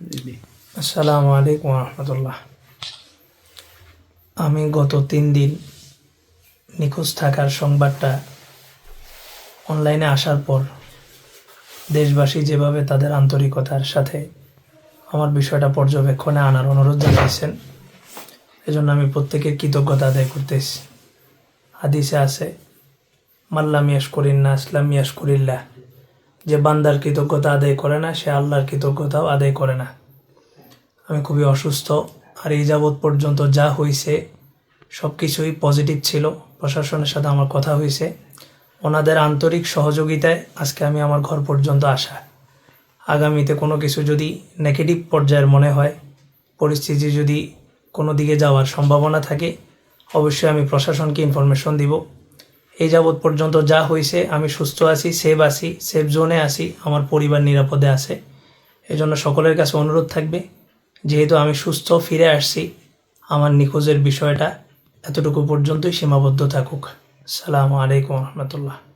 আসসালামু আলাইকুম রহমতুল্লাহ আমি গত তিন দিন নিখোঁজ থাকার সংবাদটা অনলাইনে আসার পর দেশবাসী যেভাবে তাদের আন্তরিকতার সাথে আমার বিষয়টা পর্যবেক্ষণে আনার অনুরোধ জানিয়েছেন, এজন্য আমি প্রত্যেকের কৃতজ্ঞতা আদায় করতেছি। হাদিসে আছে মাল্লাম ইয়াস করিন্না আসলাম ইয়াস করিল্লাহ যে বান্দার কৃতজ্ঞতা আদায় করে না, সে আল্লাহর কৃতজ্ঞতাও আদায় করে না। আমি খুবই অসুস্থ, আর এই যাবৎ পর্যন্ত যা হয়েছে সব কিছুই পজিটিভ ছিল। প্রশাসনের সাথে আমার কথা হয়েছে ওনাদের আন্তরিক সহযোগিতায় আজকে আমি আমার ঘর পর্যন্ত আসা। আগামীতে কোনো কিছু যদি নেগেটিভ পর্যায়ের মনে হয়, পরিস্থিতি যদি কোনো দিকে যাওয়ার সম্ভাবনা থাকে, অবশ্যই আমি প্রশাসনকে ইনফরমেশন দিব। এই যাবৎ পর্যন্ত যা হয়েছে আমি সুস্থ আছি সেফ আছি সেফ জোনে আছি, আমার পরিবার নিরাপদে আছে। এই জন্য সকলের কাছে অনুরোধ থাকবে, যেহেতু আমি সুস্থ ফিরে আসছি, আমার নিখোঁজের বিষয়টা এতটুকু পর্যন্তই সীমাবদ্ধ থাকুক। সালামু আলাইকুম রহমতুল্লাহ।